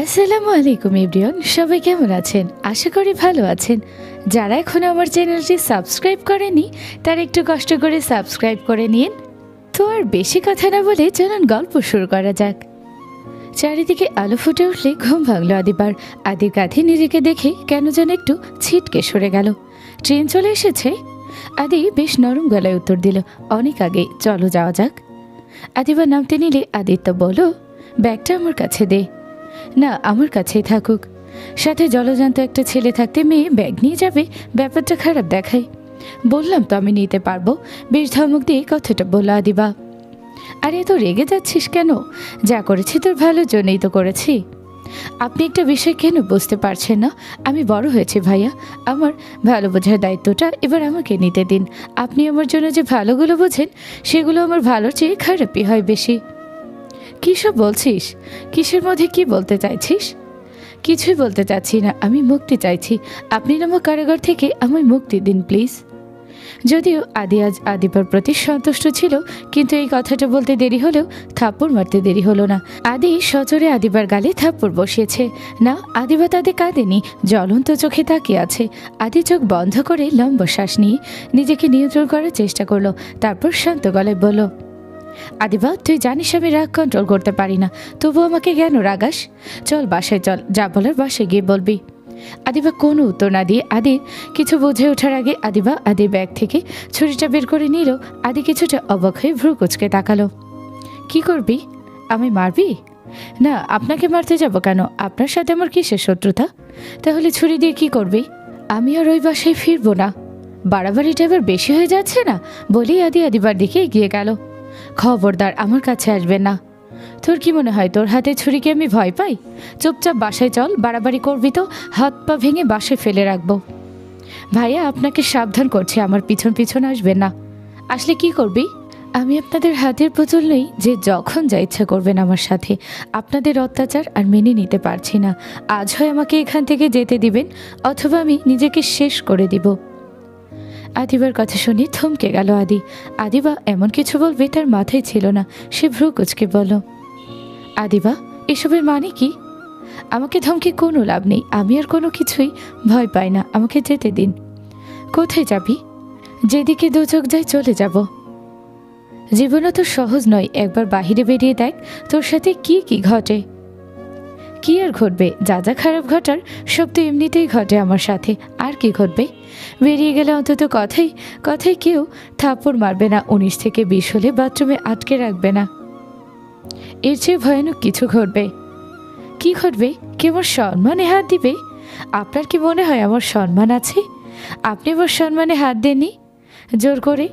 আসসালামু আলাইকুম, এভরিওয়ান। সবাই কেমন আছেন? আশা করি ভালো আছেন। যারা এখনও আমার চ্যানেলটি সাবস্ক্রাইব করেনি তারা একটু কষ্ট করে সাবস্ক্রাইব করে নিন। তো আর বেশি কথা না বলে চলুন গল্প শুরু করা যাক। চারিদিকে আলো ফুটে উঠলে ঘুম ভাঙলো আদিবার। আদি কাঁধে নিজেকে দেখে কেন যেন একটু ছিটকে সরে গেল। ট্রেন চলে এসেছে। আদি বেশ নরম গলায় উত্তর দিল, অনেক আগে, চলো যাওয়া যাক। আদিবার নামতে নিলে আদিত্য বলো, ব্যাগটা আমার কাছে দে। না, আমার কাছেই থাকুক। সাথে জলজান্ত একটা ছেলে থাকতে মেয়ে ব্যাগ নিয়ে যাবে, ব্যাপারটা খারাপ দেখায়। বললাম তো আমি নিতে পারব। বেশ ধমক দিয়ে কথাটা বলা দিবা আরে তো রেগে যাচ্ছিস কেন? যা করেছি তোর ভালোর জন্যই তো করেছি। আপনি একটা বিষয় কেন বুঝতে পারছেন না? আমি বড় হয়েছি ভাইয়া। আমার ভালো বোঝার দায়িত্বটা এবার আমাকে নিতে দিন। আপনি আমার জন্য যে ভালোগুলো বোঝেন, সেগুলো আমার ভালোর চেয়ে খারাপই হয় বেশি। কী সব বলছিস? কিসের মধ্যে কি বলতে চাইছিস? কিছুই বলতে চাচ্ছি না, আমি মুক্তি চাইছি। আপনি নামক কারাগার থেকে আমায় মুক্তি দিন, প্লিজ। যদিও আদি আজ আদিপার প্রতি সন্তুষ্ট ছিল, কিন্তু এই কথাটা বলতে দেরি হলেও থাপ্পড় মারতে দেরি হলো না। আদি সচরে আদিবার গালে থাপ্পড় বসিয়েছে। না, আদিবা তাদের কাঁদেনি, জ্বলন্ত চোখে তাকিয়ে আছে। আদি চোখ বন্ধ করে লম্বা শ্বাস নিয়ে নিজেকে নিয়ন্ত্রণ করার চেষ্টা করল, তারপর শান্ত গলায় বলল আদিবা তুই জানিস আমি রাগ কন্ট্রোল করতে পারি না। তবু আমাকে কেন রাগাস? চল বাসায়, চল, যা বলার বাসায় গিয়ে বলবি। আদিবা কোনো উত্তর না দিয়ে আদির কিছু বুঝে ওঠার আগে আদিবা আদির ব্যাগ থেকে ছুরিটা বের করে নিল। আদি কিছুটা অবাক হয়ে ভ্রু কুচকে তাকালো। কি করবি? আমি মারবি? না, আপনাকে মারতে যাব কেন? আপনার সাথে আমার কিসের শত্রুতা? তাহলে ছুরি দিয়ে কি করবি? আমি আর ওই বাসায় ফিরবো না। বাড়াবাড়িটা এবার বেশি হয়ে যাচ্ছে না? বলেই আদি আদিবার দিকে এগিয়ে গেল। খবরদার আমার কাছে আসবে না। তোর কি মনে হয়, তোর হাতে ছুরিকে আমি ভয় পাই? চুপচাপ বাসায় চল, বাড়াবাড়ি করবি তো, হাত পা ভেঙে বাসে ফেলে রাখব। ভাইয়া, আপনাকে সাবধান করছি, আমার পিছন পিছন আসবে না। আসলে কি করবি? আমি আপনাদের হাতের পুতুল নেই, যে যখন যা ইচ্ছা করবেন আমার সাথে। আপনাদের অত্যাচার আর মেনে নিতে পারছি না। আজ হয় আমাকে এখান থেকে যেতে দিবেন, অথবা আমি নিজেকে শেষ করে দিব। আদিবার কথা শুনে থমকে গেল আদি। আদিবা, এমন কিছু বলবে তার মাথায় ছিল না। সে ভ্রু কুচকে বলল, আদিবা, এসবের মানে কি? আমাকে ধমকে কোনো লাভ নেই। আমি আর কোনো কিছুই ভয় পাই না। আমাকে যেতে দিন। কোথায় যাবি? যেদিকে দু চোখ যায় চলে যাব। জীবনও তো সহজ নয়। একবার বাহিরে বেরিয়ে দেখ, তোর সাথে কি কি ঘটে? কি আর ঘটবে? যা যা খারাপ ঘটার, সব তো এমনিতেই ঘটে আমার সাথে। আর কি ঘটবে? বেরিয়ে গেলে অন্তত কথাই কথাই কেউ থাপ্পড় মারবে না, উনিশ থেকে বিশ হলে বাথরুমে আটকে রাখবে না। এর চেয়ে ভয়ানক কিছু ঘটবে। কি ঘটবে? কে আমার সম্মানে হাত দিবে? আপনার কি মনে হয় আমার সম্মান আছে? আপনি আমার সম্মানে হাত দেননি? জোর করে?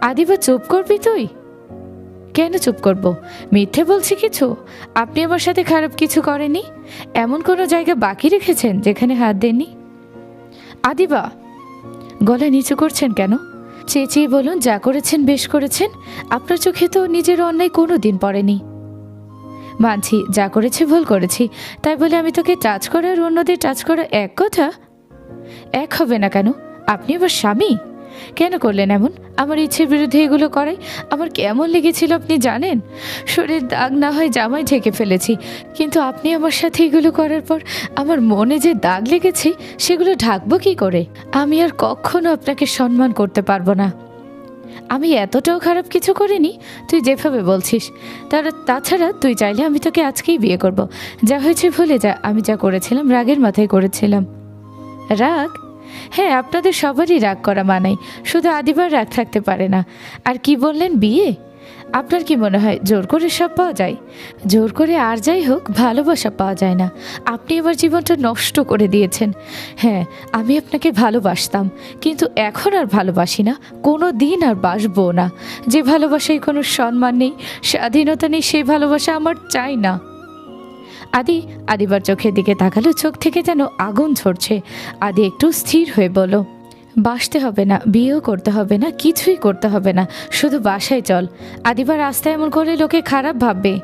আদিবা চুপ করবি তুই? কেন চুপ করব? মিথ্যে বলছি কিছু? আপনি আমার সাথে খারাপ কিছু করেনি এমন কোনো জায়গা বাকি রেখেছেন যেখানে হাত দেননি? আদিবা, গলা নিচু করছেন কেন? চেঁচিয়ে বলুন, যা করেছেন বেশ করেছেন, আপনার চোখে তো নিজের অন্যায় কোনো দিন পড়েনি। মানছি, যা করেছি ভুল করেছি, তাই বলে আমি তোকে টাচ করা আর অন্যদের টাচ করা এক কথা? এক হবে না কেন? আপনি আবার স্বামী? কেন করলেন এমন? আমার ইচ্ছের বিরুদ্ধে এগুলো করাই আমার কেমন লেগেছিল আপনি জানেন? শরীর দাগ না হয় জামাই ঢেকে ফেলেছি। কিন্তু আপনি আমার সাথে এগুলো করার পর আমার মনে যে দাগ লেগেছে, সেগুলো ঢাকবো কি করে? আমি আর কখনো আপনাকে সম্মান করতে পারব না। আমি এতটাও খারাপ কিছু করিনি, তুই যেভাবে বলছিস। তার তাছাড়া তুই চাইলে আমি তোকে আজকেই বিয়ে করব। যা হয়েছে ভুলে যা, আমি যা করেছিলাম রাগের মাথায় করেছিলাম। রাগ? হ্যাঁ আপনাদের সবারই রাগ করা মানাই শুধু আদিবার রাগ থাকতে পারে না। আর কি বললেন বিয়ে? আপনার কি মনে হয় জোর করে সব পাওয়া যায়? জোর করে আর যাই হোক, ভালোবাসা পাওয়া যায় না। আপনি এবার জীবনটা নষ্ট করে দিয়েছেন। হ্যাঁ আমি আপনাকে ভালোবাসতাম। কিন্তু এখন আর ভালোবাসি না। কোনো দিন আর বাসবো না। যে ভালোবাসায় কোনো সম্মান নেই, স্বাধীনতা নেই সেই ভালোবাসা আমার চাই না। আদি, আদিবার চোখের দিকে তাকালো, চোখ থেকে যেন আগুন ঝরছে। আদি একটু স্থির হয়ে বলো বাসতে হবে না, বিয়েও করতে হবে না, কিছুই করতে হবে না, শুধু বাসায় চল। আদিবার রাস্তায় এমন করলে লোকে খারাপ ভাববে।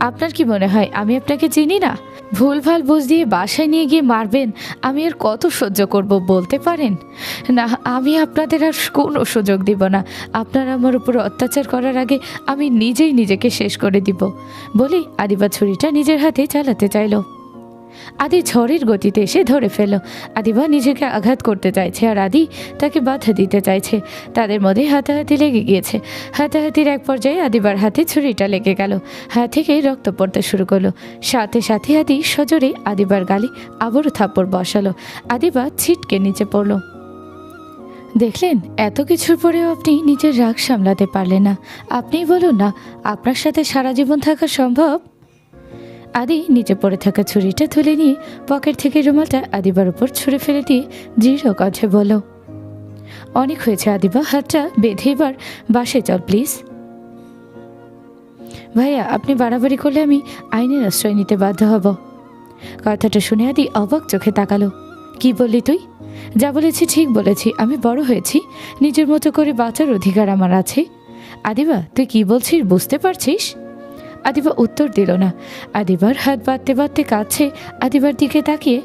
আপনার কি মনে হয়, আমি আপনাকে চিনি না? ভুলভাল বুঝ দিয়ে বাসায় নিয়ে গিয়ে মারবেন, আমি আর কত সহ্য করব বলতে পারেন? না, আমি আপনাদের আর কোনো সুযোগ দিব না। আপনারা আমার উপর অত্যাচার করার আগে আমি নিজেই নিজেকে শেষ করে দিব। বলি আদিবা ছুরিটা নিজের হাতে চালাতে চাইলো। আদি ঝড়ের গতিতে এসে ধরে ফেল আদিবা নিজেকে আঘাত করতে চাইছে আর আদি তাকে বাধা দিতে চাইছে। তাদের মধ্যে হাতাহাতি লেগে গিয়েছে। হাতাহাতির এক পর্যায়ে আদিবার হাতে ছুরিটা লেগে গেল। হাত থেকে রক্ত পড়তে শুরু করল। সাথে সাথে আদি সজোরে আদিবার গালে আবারও থাপ্পড় বসালো। আদিবা ছিটকে নিচে পড়ল। দেখলেন, এত কিছুর পরেও আপনি নিজের রাগ সামলাতে পারলেন না। আপনিই বলুন না, আপনার সাথে সারা জীবন থাকা সম্ভব? আদি নিচে পড়ে থাকা ছুরিটা তুলে নিয়ে পকেট থেকে রুমালটা আদিবার উপর ছুঁড়ে ফেলে দিয়ে দৃঢ় কাছে বলল, অনেক হয়েছে আদিবা, হাতটা বেঁধে এবার বাসে চল প্লিজ ভাইয়া, আপনি বাড়াবাড়ি করলে আমি আইনের আশ্রয় নিতে বাধ্য হব। কথাটা শুনে আদি অবাক চোখে তাকালো। কি বললি তুই? যা বলেছি ঠিক বলেছি, আমি বড় হয়েছি, নিজের মতো করে বাঁচার অধিকার আমার আছে। আদিবা, তুই কি বলছিস, বুঝতে পারছিস? আদিবা উত্তর দিল না। আদিবার হাত বাঁধতে বাঁধতে কাছে আদিবার দিকে তাকিয়ে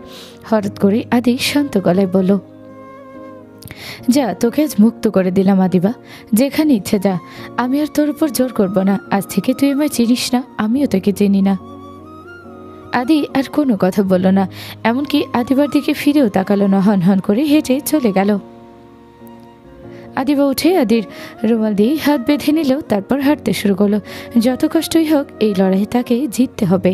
হঠাৎ করে আদি শান্ত গলায় বলল, যা, তোকে আজ মুক্ত করে দিলাম আদিবা। যেখানে ইচ্ছে যা। আমি আর তোর উপর জোর করব না। আজ থেকে তুই আমায় চিনিস না, আমিও তোকে চিনি না। আদি আর কোনো কথা বলল না, এমনকি আদিবার দিকে ফিরেও তাকালো না হন হন করে হেঁটে চলে গেল। আদিবা উঠে আদির রুমাল দিয়ে হাত বেঁধে নিল, তারপর হাঁটতে শুরু করল। যত কষ্টই হোক, এই লড়াই তাকে জিততে হবে।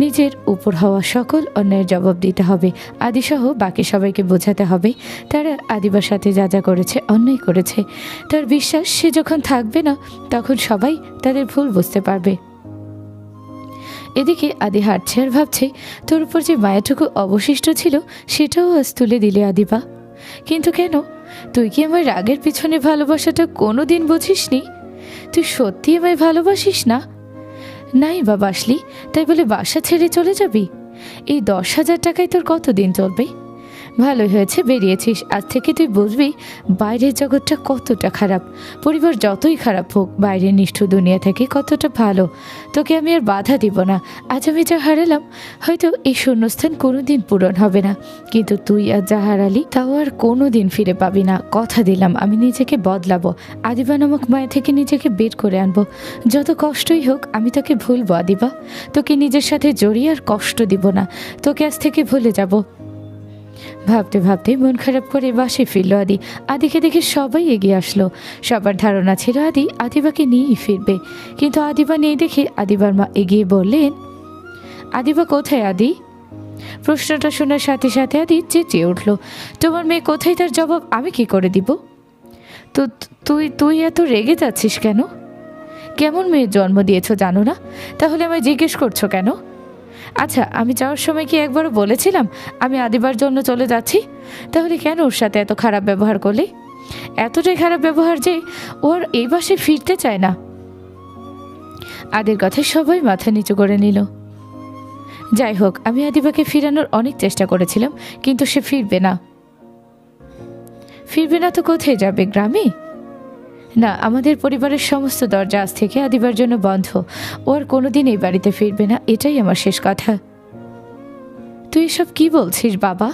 নিজের উপর হওয়া সকল অন্যায়ের জবাব দিতে হবে। আদিসহ বাকি সবাইকে বোঝাতে হবে, তারা আদিবার সাথে যা যা করেছে, অন্যায় করেছে। তার বিশ্বাস, সে যখন থাকবে না, তখন সবাই তাদের ভুল বুঝতে পারবে। এদিকে আদি হাঁটছে আর ভাবছে, তোর উপর যে মায়াটুকু অবশিষ্ট ছিল, সেটাও আজ তুলে দিলে আদিবা। কিন্তু কেন? তুই কি আমার রাগের পিছনে ভালোবাসাটা কোনো দিন বুঝিসনি? তুই সত্যি আমায় ভালোবাসিস না? নাই বা বাসলি তাই বলে বাসা ছেড়ে চলে যাবি? এই দশ হাজার টাকায় তোর কতদিন চলবে? ভালোই হয়েছে, বেরিয়েছিস। আজ থেকে তুই বুঝবি, বাইরের জগৎটা কতটা খারাপ। পরিবার যতই খারাপ হোক, বাইরের নিষ্ঠুর দুনিয়া থেকে কতটা ভালো। তোকে আমি আর বাধা দিব না। আজ আমি যা হারালাম, হয়তো এই শূন্যস্থান কোনো দিন পূরণ হবে না। কিন্তু তুই আর যা হারালি তাও আর কোনো দিন ফিরে পাবি না। কথা দিলাম, আমি নিজেকে বদলাবো। আদিবা নামক মায়া থেকে নিজেকে বের করে আনব। যত কষ্টই হোক, আমি তোকে ভুলবো, আদিবা। তোকে নিজের সাথে জড়িয়ে আর কষ্ট দিব না। তোকে আজ থেকে ভুলে যাব। ভাবতে ভাবতে মন খারাপ করে বাসে ফিরল আদি। আদিকে দেখে সবাই এগিয়ে আসলো। সবার ধারণা ছিল আদি আদিবাকে নিয়েই ফিরবে। কিন্তু আদিবা নেই দেখে আদিবার মা এগিয়ে বললেন, আদিবা কোথায় আদি? প্রশ্নটা শোনার সাথে সাথে আদি চেঁচিয়ে উঠল, তোমার মেয়ে কোথায়? তার জবাব আমি কি করে দিব? তো তুই তুই এত রেগে যাচ্ছিস কেন? কেমন মেয়ের জন্ম দিয়েছ জানো না? তাহলে আমায় জিজ্ঞেস করছ কেন? আচ্ছা আমি যাওয়ার সময় কি একবারও বলেছিলাম আমি আদিবার জন্য চলে যাচ্ছি? তাহলে কেন ওর সাথে এত খারাপ ব্যবহার করলে? এতটাই খারাপ ব্যবহার যে ওর এই বাসে ফিরতে চায় না। আদির কথায় সবাই মাথা নিচু করে নিল। যাই হোক, আমি আদিবাকে ফিরানোর অনেক চেষ্টা করেছিলাম, কিন্তু সে ফিরবে না। ফিরবে না তো কোথায় যাবে, গ্রামে? না, আমাদের পরিবারের সমস্ত দরজা আজ থেকে আদিবার জন্য বন্ধ। ও আর কোনোদিন এই বাড়িতে ফিরবে না, এটাই আমার শেষ কথা। তুই এসব কি বলছিস, বাবা?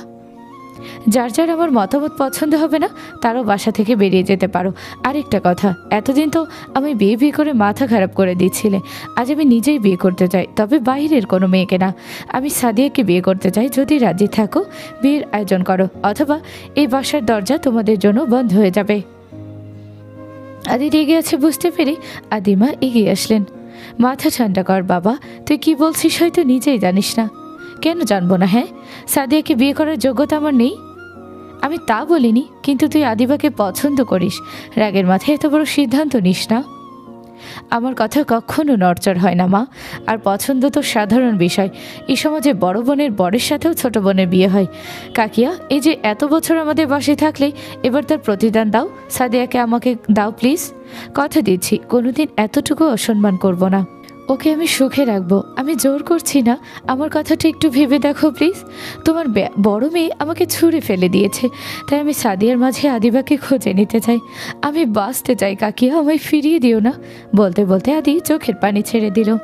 যার যার আমার মতামত পছন্দ হবে না, তারও বাসা থেকে বেরিয়ে যেতে পারো। আরেকটা কথা, এতদিন তো আমি বিয়ে বিয়ে করে মাথা খারাপ করে দিচ্ছিলে। আজ আমি নিজেই বিয়ে করতে চাই, তবে বাইরের কোনো মেয়েকে না। আমি সাদিয়াকে বিয়ে করতে চাই, যদি রাজি থাকো, বিয়ের আয়োজন করো, অথবা এই বাসার দরজা তোমাদের জন্য বন্ধ হয়ে যাবে। আদি রেগে আছে বুঝতে পেরে আদিমা এগিয়ে আসলেন। মাথা ঠান্ডা কর বাবা, তুই কি বলছিস হয়তো নিজেই জানিস না। কেন জানব না হ্যাঁ? সাদিয়াকে বিয়ে করার যোগ্যতা আমার নেই। আমি তা বলিনি, কিন্তু তুই আদিবাকে পছন্দ করিস। রাগের মাথায় এত বড় সিদ্ধান্ত নিস না। আমার কথা কখনো নড়চড় হয় না, মা। আর পছন্দ তো সাধারণ বিষয়। এই সমাজে বড় বোনের বরের সাথেও ছোট বোনের বিয়ে হয়। কাকিয়া, এই যে এত বছর আমাদের বাসে থাকলে, এবার তার প্রতিদান দাও। সাদিয়াকে আমাকে দাও, প্লিজ। কথা দিচ্ছি, কোনোদিন এতটুকু অসম্মান করব না। ওকে আমি সুখে রাখব। আমি জোর করছি না। আমার কথাটা একটু ভেবে দেখো, প্লিজ। তোমার বড় মেয়ে আমাকে ছুঁড়ে ফেলে দিয়েছে। তাই আমি সাদিয়ার মাঝে আদিবাকে খুঁজে নিতে চাই। আমি বাঁচতে চাই, কাকিয়া। আমায় ফিরিয়ে দিও না। বলতে বলতে আদি চোখের পানি ছেড়ে দিল।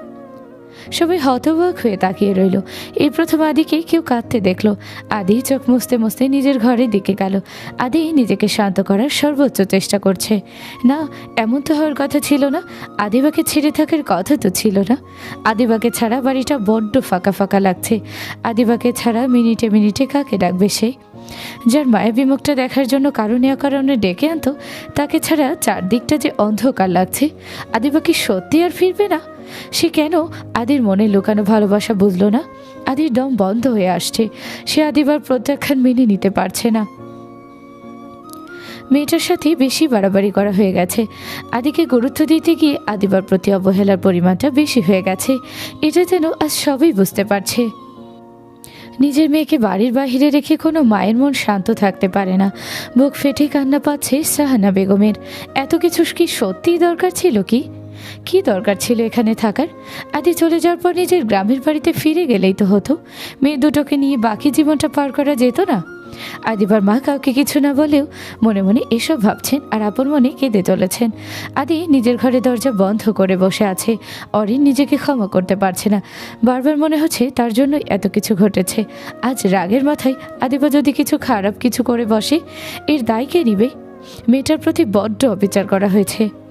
সবাই হতবাক হয়ে তাকিয়ে রইল। এই প্রথম আদিকে কেউ কাঁদতে দেখল। আদি চোখ মুছতে মুছতে নিজের ঘরের দিকে গেল। আদি নিজেকে শান্ত করার সর্বোচ্চ চেষ্টা করছে। না, এমন তো হওয়ার কথা ছিল না। আদিবাকে ছেড়ে থাকার কথা তো ছিল না। আদিবাকে ছাড়া বাড়িটা বড্ড ফাঁকা ফাঁকা লাগছে। আদিবাকে ছাড়া মিনিটে মিনিটে কাকে ডাকবে সে? যার মায়াবী মুখটা দেখার জন্য কারণে অকারণে ডেকে আনতো, তাকে ছাড়া চারদিকটা যে অন্ধকার লাগছে। আদিবা কি সত্যি আর ফিরবে না? সে কেন আদির মনে লুকানো ভালোবাসা বুঝলো না? আদির দম বন্ধ হয়ে আসছে। সে আদিবার প্রত্যাখ্যান মেনে নিতে পারছে না। মেয়েটার সাথে বেশি বাড়াবাড়ি করা হয়ে গেছে। আদিকে গুরুত্ব দিতে গিয়ে আদিবার প্রতি অবহেলার পরিমাণটা বেশি হয়ে গেছে। এটা যেন আজ সবই বুঝতে পারছে। নিজের মেয়েকে বাড়ির বাইরে রেখে কোনো মায়ের মন শান্ত থাকতে পারে না। বুক ফেটে কান্না পাচ্ছে সাহানা বেগমের। এত কিছু কি সত্যিই দরকার ছিল কি? কি দরকার ছিল এখানে থাকার? আদি চলে যাওয়ার পর নিজের গ্রামের বাড়িতে ফিরে গেলেই তো হতো। মেয়ে দুটোকে নিয়ে বাকি জীবনটা পার করা যেত না। আদিবার মা কাউকে কিছু না বলেও মনে মনে এসব ভাবছেন আর আপন মনে কেঁদে চলেছেন। আদি নিজের ঘরে দরজা বন্ধ করে বসে আছে। অরিন নিজেকে ক্ষমা করতে পারছে না। বারবার মনে হচ্ছে তার জন্যই এত কিছু ঘটেছে। আজ রাগের মাথায় আদিবা যদি কিছু খারাপ কিছু করে বসে, এর দায় কে নিবে। মেয়েটার প্রতি বড্ড অবিচার করা হয়েছে।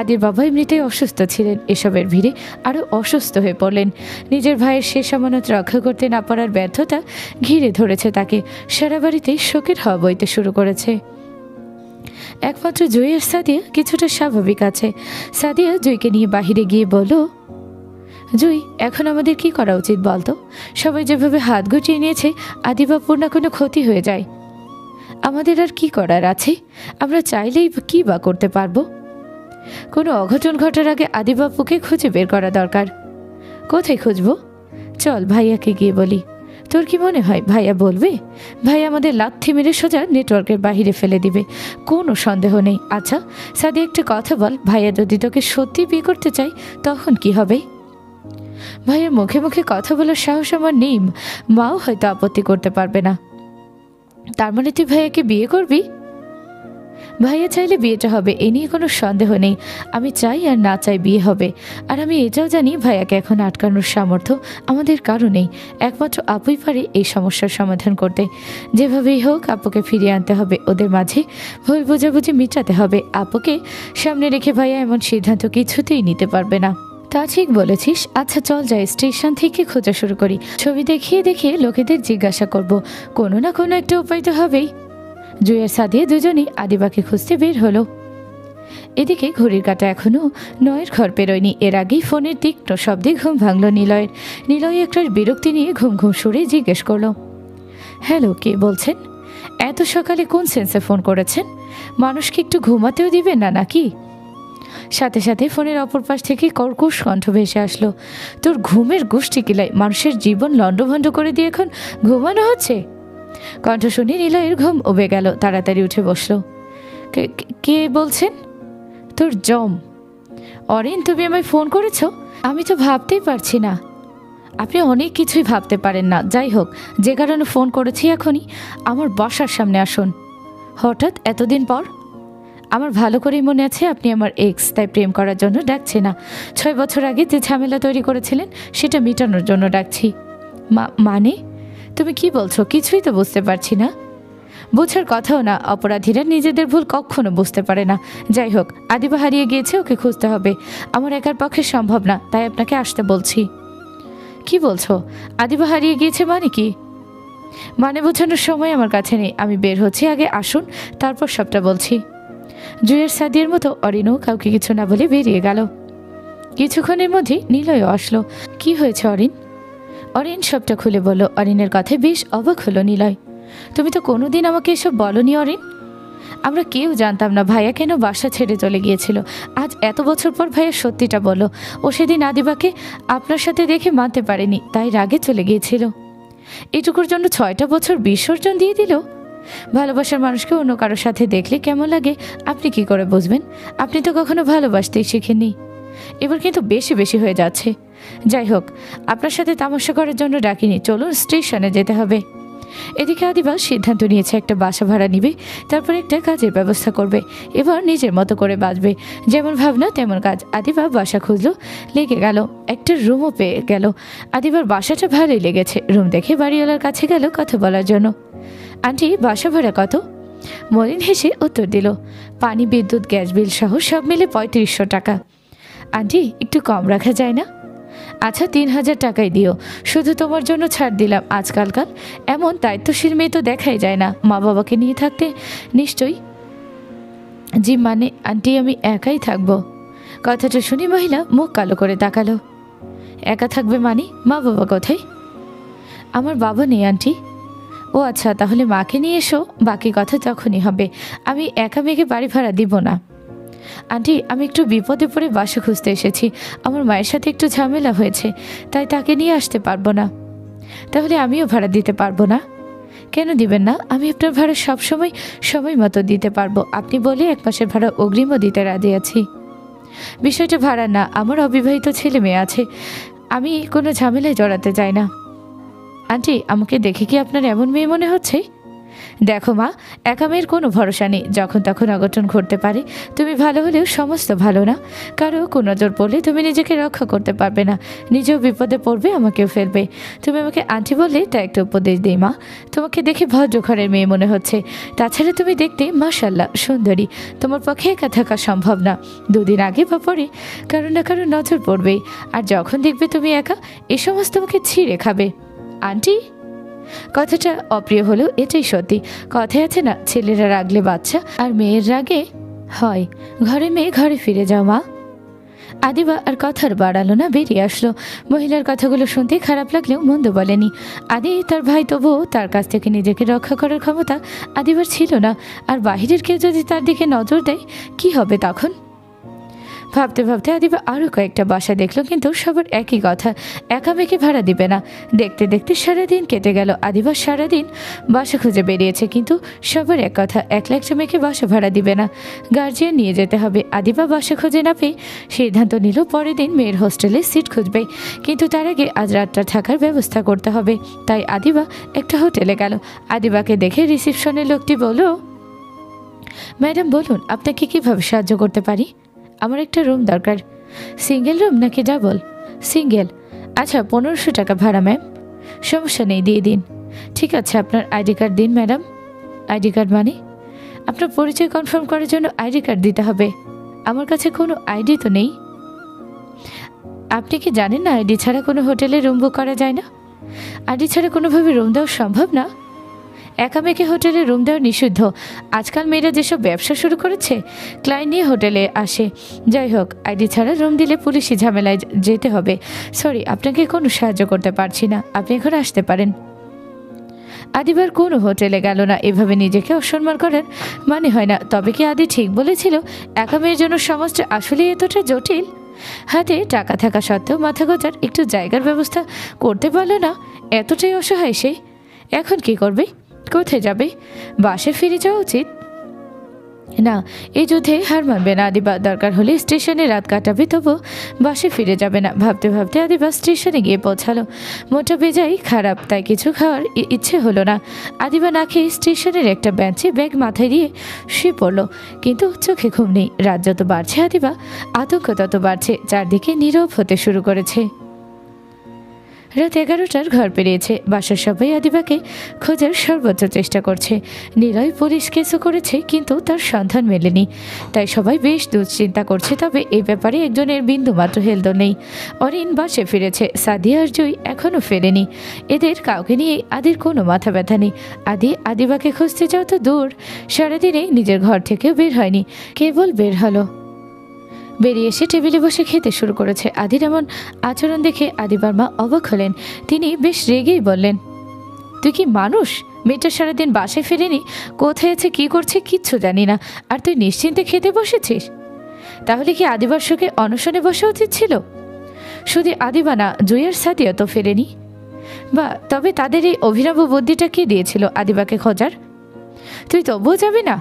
আদির বাবা এমনিতেই অসুস্থ ছিলেন, এসবের ভিড়ে আরও অসুস্থ হয়ে পড়লেন। নিজের ভাইয়ের শেষ আমানত রক্ষা করতে না পারার ব্যর্থতা ঘিরে ধরেছে তাকে। সারা বাড়িতেই শোকের হওয়া বইতে শুরু করেছে। একমাত্র জুইয়ের সাদিয়া কিছুটা স্বাভাবিক আছে। সাদিয়া জুইকে নিয়ে বাহিরে গিয়ে বলো জুই, এখন আমাদের কি করা উচিত বলতো? সবাই যেভাবে হাত গুটিয়ে নিয়েছে আদিবাপুর না কোনো ক্ষতি হয়ে যায়। আমাদের আর কি করার আছে? আমরা চাইলেই কি বা করতে পারব? কোনো অঘটন ঘটার আগে আদিবাপুকে খুঁজে বের করা দরকার। কোথায় খুঁজবো? চল ভাইয়াকে গিয়ে বলি। তোর কি মনে হয় ভাইয়া বলবে? ভাই আমাদের লাথি মেরে সোজা নেটওয়ার্কের বাহিরে ফেলে দিবে। কোনো সন্দেহ নেই। আচ্ছা সাদি, একটা কথা বল। ভাইয়া যদি তোকে সত্যি বিয়ে করতে চাই তখন কি হবে? ভাইয়ের মুখে মুখে কথা বলার সাহস আমার নেই। মাও হয়তো আপত্তি করতে পারবে না। তার মানে তুই ভাইয়াকে বিয়ে করবি? ভাইয়া চাইলে বিয়েটা হবে, এ নিয়ে কোনো সন্দেহ নেই। আমি চাই আর না চাই বিয়ে হবে। আর আমি এটাও জানি ভাইয়াকে এখন আটকানোর সামর্থ্য আমাদের কারণেই একমাত্র আপুই পারে এই সমস্যার সমাধান করতে। যেভাবেই হোক, আপুকে ফিরিয়ে আনতে হবে। ওদের মাঝে ভুল বোঝাবুঝি মিটাতে হবে। আপুকে সামনে রেখে ভাইয়া এমন সিদ্ধান্ত কিছুতেই নিতে পারবে না। তা ঠিক বলেছিস। আচ্ছা চল যাই। স্টেশন থেকে খোঁজা শুরু করি। ছবি দেখিয়ে দেখিয়ে লোকেদের জিজ্ঞাসা করব। কোনো না কোনো একটা উপায় তো হবেই। জুয়ের সাথে দুজনেই আদিবাকে খুঁজতে বের হলো। এদিকে ঘড়ির কাটা এখনও নয়ের ঘর পেরোয়নি। এর আগেই ফোনের তীক্ষ্ণ শব্দে ঘুম ভাঙল নিলয়ের। নিলয় একটার বিরক্তি নিয়ে ঘুম ঘুম সুরে জিজ্ঞেস করল, হ্যালো, কে বলছেন? এত সকালে কোন সেন্সে ফোন করেছেন? মানুষকে একটু ঘুমাতেও দিবেন না নাকি? সাথে সাথে ফোনের অপর পাশ থেকে কর্কশ কণ্ঠ ভেসে আসলো, তোর ঘুমের গোষ্ঠী কিলাই মানুষের জীবন লণ্ডভণ্ড করে দিয়ে এখন ঘুমানো হচ্ছে? কণ্ঠ শুনে নিলয়ের ঘুম উবে গেল, তাড়াতাড়ি উঠে বসল। "কে- বলছেন? তোর জম। অরিন, তুমি আমায় ফোন করেছ? আমি তো ভাবতেই পারছি না। আপনি অনেক কিছুই ভাবতে পারেন না। যাই হোক, যে কারণে ফোন করেছি এখনই, আমার বাসার সামনে আসুন। হঠাৎ এতদিন পর? আমার ভালো করেই মনে আছে আপনি আমার এক্স তাই প্রেম করার জন্য ডাকছে না। ছয় বছর আগে যে ঝামেলা তৈরি করেছিলেন, সেটা মেটানোর জন্য ডাকছি। মা- মানে? তুমি কি বলছো? কিছুই তো বুঝতে পারছি না। বোঝার কথাও না, অপরাধীরা নিজেদের ভুল কখনো বুঝতে পারে না। যাই হোক, আদিবা হারিয়ে গিয়েছে, ওকে খুঁজতে হবে। আমার একার পক্ষে সম্ভব না, তাই আপনাকে আসতে বলছি। কি বলছো? আদিবা হারিয়ে গিয়েছে মানে কি? মানে বোঝানোর সময় আমার কাছে নেই। আমি বের হচ্ছি, আগে আসুন, তারপর সবটা বলছি। জুয়ের সাদিয়ার মতো অরিনও কাউকে কিছু না বলে বেরিয়ে গেল। কিছুক্ষণের মধ্যে নিলয়ও আসলো। কি হয়েছে অরিন? অরিন সবটা খুলে বলল, অরিনের কথায় বেশ অবাক হলো নিলয়। তুমি তো কোনোদিন আমাকে এসব বলনি, অরিন? আমরা কেউ জানতাম না ভাইয়া কেন বাসা ছেড়ে চলে গিয়েছিল। আজ এত বছর পর ভাইয়া সত্যিটা বলো। ও সেদিন আদিবাকে আপনার সাথে দেখে মানতে পারেনি, তাই রাগে চলে গিয়েছিল। এটুকুর জন্য ছয়টা বছর বিসর্জন দিয়ে দিল? ভালোবাসার মানুষকে অন্য কারোর সাথে দেখলে কেমন লাগে? আপনি কি করে বুঝবেন? আপনি তো কখনো ভালোবাসতেই শিখেননি। এবার কিন্তু বেশি বেশি হয়ে যাচ্ছে। যাই হোক, আপনার সাথে তামাশা করার জন্য ডাকিনি, চলুন স্টেশনে যেতে হবে। এদিকে আদিবা সিদ্ধান্ত নিয়েছে একটা বাসা ভাড়া নিবে, তারপর একটা কাজের ব্যবস্থা করবে, এবার নিজের মতো করে বাঁচবে। যেমন ভাবনা, তেমন কাজ। আদিবা বাসা খুঁজলো, লেগে গেল, একটা রুমও পেয়ে গেল। আদিবার বাসাটা ভালোই লেগেছে রুম দেখে বাড়িওয়ালার কাছে গেল কথা বলার জন্য। আন্টি, বাসা ভাড়া কত? মলিন হেসে উত্তর দিল, পানি, বিদ্যুৎ, গ্যাস বিল সহ সব মিলে পঁয়ত্রিশশো টাকা। আন্টি, একটু কম রাখা যায় না? আচ্ছা তিন হাজার টাকাই দিও। শুধু তোমার জন্য ছাড় দিলাম আজকালকার। এমন দায়িত্বশীল মেয়ে তো দেখাই যায় না মা বাবাকে নিয়ে থাকতে। নিশ্চয়ই। জি মানে আন্টি, আমি একাই থাকব। কথাটা শুনি মহিলা মুখ কালো করে তাকালো। একা থাকবে মানে? মা বাবা কোথায়? আমার বাবা নেই, আন্টি। ও আচ্ছা তাহলে মাকে নিয়ে এসো। বাকি কথা তখনই হবে। আমি একা মেয়েকে বাড়ি ভাড়া দিব না। আন্টি, আমি একটু বিপদে পড়ে বাসা খুঁজতে এসেছি। আমার মায়ের সাথে একটু ঝামেলা হয়েছে, তাই তাকে নিয়ে আসতে পারব না। তাহলে আমিও ভাড়া দিতে পারব না? কেন দিবেন না? আমি আপনার ভাড়া সবসময় সময় মতো দিতে পারব। আপনি বলে এক মাসের ভাড়া অগ্রিমও দিতে রাজি আছি। বিষয়টা ভাড়া না, আমার অবিবাহিত ছেলে মেয়ে আছে। আমি কোনো ঝামেলায় জড়াতে চাই না। আন্টি, আমাকে দেখে কি আপনার এমন মেয়ে মনে হচ্ছে? দেখো মা একা মেয়ের কোনো ভরসা নেই। যখন তখন অঘটন ঘটতে পারে, তুমি ভালো হলেও সমস্ত ভালো না। কারও কোন নজর পড়লে তুমি নিজেকে রক্ষা করতে পারবে না। নিজেও বিপদে পড়বে, আমাকেও ফেলবে। তুমি আমাকে আন্টি বললে, তা একটা উপদেশ দিই মা। তোমাকে দেখে ভদ্র ঘরের মেয়ে মনে হচ্ছে। তাছাড়া তুমি দেখতে মাশাল্লাহ সুন্দরী। তোমার পক্ষে একা থাকা সম্ভব না। দুদিন আগে বা পরে কারও না কারও নজর পড়বেই। আর যখন দেখবে তুমি একা, এ সমস্ত তোমাকে ছিঁড়ে খাবে। আন্টি? কথাটা অপ্রিয় হলেও এটাই সত্যি। কথায় আছে না, ছেলেরা রাগলে বাচ্চা আর মেয়ের রাগে হয়। ঘরে মেয়ে, ঘরে ফিরে যাও মা। আদিবা আর কথার বাড়ালো না, বেরিয়ে আসলো। মহিলার কথাগুলো শুনতে খারাপ লাগলেও মন্দ বলেনি। আদি তার ভাই তবুও তার কাছ থেকে নিজেকে রক্ষা করার ক্ষমতা আদিবার ছিল না। আর বাহিরের কেউ যদি তার দিকে নজর দেয়, কি হবে তখন? ভাবতে ভাবতে আদিবা আরও কয়েকটা বাসা দেখল, কিন্তু সবার একই কথা একা মেয়েকে ভাড়া দিবে না। দেখতে দেখতে সারাদিন কেটে গেল। আদিবা সারাদিন বাসা খুঁজে বেরিয়েছে, কিন্তু সবার এক কথা, একলা একটা মেয়েকে বাসা ভাড়া দিবে না। গার্জিয়ান নিয়ে যেতে হবে। আদিবা বাসা খুঁজে না পেয়ে সিদ্ধান্ত নিল, পরের দিন মেয়ের হোস্টেলে সিট খুঁজবে। কিন্তু তার আগে আজ রাতটা থাকার ব্যবস্থা করতে হবে। তাই আদিবা একটা হোটেলে গেল। আদিবাকে দেখে রিসিপশনের লোকটি বলল, ম্যাডাম, বলুন, আপনাকে কীভাবে সাহায্য করতে পারি? আমার একটা রুম দরকার। সিঙ্গেল রুম নাকি ডাবল সিঙ্গেল আচ্ছা পনেরোশো টাকা ভাড়া ম্যাম সমস্যা নেই, দিয়ে দিন। ঠিক আছে, আপনার আইডি কার্ড দিন ম্যাডাম আইডি কার্ড মানে? আপনার পরিচয় কনফার্ম করার জন্য আইডি কার্ড দিতে হবে। আমার কাছে কোনো আইডি তো নেই। আপনি কি জানেন না আইডি ছাড়া কোনো হোটেলে রুম বুক করা যায় না? আইডি ছাড়া কোনোভাবে রুম দেওয়া সম্ভব না? একা মেয়েকে হোটেলে রুম দেওয়া নিষিদ্ধ। আজকাল মেয়েরা যেসব ব্যবসা শুরু করেছে, ক্লায়েন্ট নিয়ে হোটেলে আসে। যাই হোক, আইডি ছাড়া রুম দিলে পুলিশি ঝামেলায় যেতে হবে। সরি, আপনাকে কোনো সাহায্য করতে পারছি না। আপনি এখন আসতে পারেন। আদিবার কোনো হোটেলে গেল না। এভাবে নিজেকে অসম্মান করার মানে হয় না। তবে কি আদি ঠিক বলেছিল, একা মেয়ের জন্য সমাজটা আসলে এতটা জটিল? হাতে টাকা থাকা সত্ত্বেও মাথা গোজার একটু জায়গার ব্যবস্থা করতে পারল না। এতটাই অসহায় সে। এখন কি করবে? কোথায় যাবে? বাসে ফিরে যাওয়া উচিত? না, এই যুদ্ধে হার মানবে না আদিবা। দরকার হলে স্টেশনে রাত কাটাবে তবু বাসে ফিরে যাবে না। ভাবতে ভাবতে আদিবা স্টেশনে গিয়ে পৌঁছালো। মোটা বেজাই খারাপ, তাই কিছু খাওয়ার ইচ্ছে হলো না। আদিবা না খেয়ে স্টেশনের একটা বেঞ্চে ব্যাগ মাথায় দিয়ে শুয়ে পড়ল। কিন্তু চোখে ঘুম নেই। রাত যত বাড়ছে আদিবা, আতঙ্ক তত বাড়ছে। চারদিকে নীরব হতে শুরু করেছে। রাত এগারোটার ঘর পেরিয়েছে বাসার সবাই আদিবাকে খোঁজার সর্বোচ্চ চেষ্টা করছে। নিলয় পুলিশ কেসও করেছে, কিন্তু তার সন্ধান মেলেনি। তাই সবাই বেশ দুশ্চিন্তা করছে, তবে এ ব্যাপারে একজনের বিন্দু মাত্র হেলদ নেই। অরিন বাসে ফিরেছে। সাদিয়া আর জুই এখনও ফেরেনি। এদের কাউকে নিয়ে আদির কোনো মাথা ব্যথা নেই। আদি আদিবাকে খুঁজতে যাও তো দূর। সারাদিনে নিজের ঘর থেকেও বের হয়নি। কেবল বের হলো। বেরিয়ে এসে টেবিলে বসে খেতে শুরু করেছে। আদির এমন আচরণ দেখে আদিবার মা অবাক হলেন। তিনি বেশ রেগেই বললেন, তুই কি মানুষ? মেয়েটা সারাদিন বাসায় ফেরেনি? কোথায় আছে, কি করছে, কিচ্ছু জানি না। আর তুই নিশ্চিন্তে খেতে বসেছিস? তাহলে কি আদিবার সুখে অনশনে বসা উচিত ছিল? শুধু আদিবা না, জুইয়ের সাদিয়া তো ফেরেনি। বা, তবে তাদের এই অভিনব বুদ্ধিটা কে দিয়েছিল আদিবাকে খোঁজার? তুই তবুও যাবি না?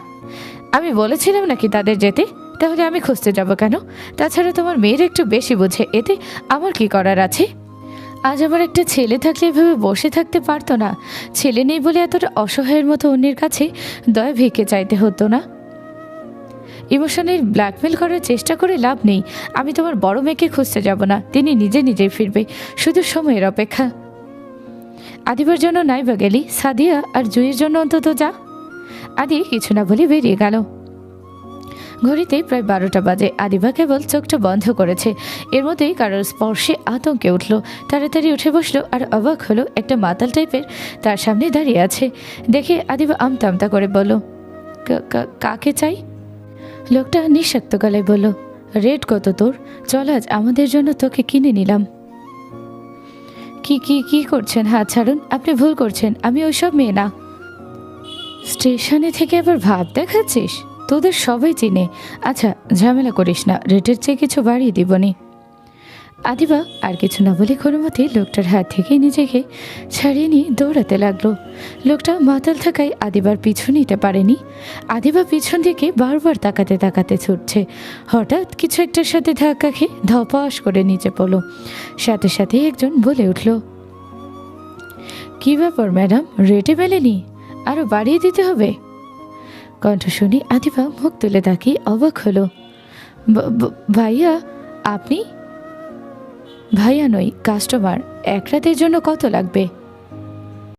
আমি বলেছিলাম নাকি তাদের যেতে? তাহলে আমি খুঁজতে যাব কেন? তাছাড়া তোমার মেয়ের একটু বেশি বোঝে, এতে আমার কি করার আছে? আজ আমার একটা ছেলে থাকলে এভাবে বসে থাকতে পারতো না। ছেলে নেই বলে এতটা অসহায়ের মতো অন্যের কাছে দয়া ভিকে চাইতে হতো না। ইমোশনের ব্ল্যাকমেল করার চেষ্টা করে লাভ নেই। আমি তোমার বড় মেয়েকে খুঁজতে যাব না, তিনি নিজে নিজেই ফিরবে, শুধু সময়ের অপেক্ষা। আদিবার জন্য নাই বা গেলি, সাদিয়া আর জুইয়ের জন্য অন্তত যা। আদি কিছু না বলে বেরিয়ে গেল। ঘড়িতে প্রায় বারোটা বাজে। আদিবা কেবল চোখটা বন্ধ করেছে। এর মধ্যেই কারোর স্পর্শে আতঙ্কে উঠল। তাড়াতাড়ি উঠে বসল আর অবাক হলো একটা মাতাল টাইপের। তার সামনে দাঁড়িয়ে আছে। দেখে আদিবা আমতা আমতা করে বলল, "কা- কা- কাকে চাই? লোকটা নিঃশক্ত গলায় বলল রেট কত তোর? চল আজ আমাদের জন্য তোকে কিনে নিলাম। কি কি কি করছেন? হাত ছাড়ুন। আপনি ভুল করছেন। আমি ওইসব মেয়ে না। স্টেশনে থেকে আবার ভাব দেখাচ্ছিস? তোদের সবাই চিনে। আচ্ছা ঝামেলা করিস না, রেটের চেয়ে কিছু বাড়িয়ে দিবনি আদিবা আর কিছু না বলে কোনো মতে লোকটার হাত থেকে নিজেকে ছাড়িয়ে নিয়ে দৌড়াতে লাগল। লোকটা মাতাল থাকায় আদিবার পিছু নিতে পারেনি। আদিবা পিছন দিকে বারবার তাকাতে তাকাতে ছুটছে। হঠাৎ কিছু একটার সাথে ধাক্কা খেয়ে ধপাস করে নিচে পড়ল। সাথে সাথে একজন বলে উঠল, কি ব্যাপার ম্যাডাম, রেটে মেলেনি? আরও বাড়িয়ে দিতে হবে? কণ্ঠ শুনে আদিবা মুখ তুলে তাকিয়ে অবাক হলো। "ব- ব- ভাইয়া, আপনি? ভাইয়া নই কাস্টমার এক রাতের জন্য কত লাগবে?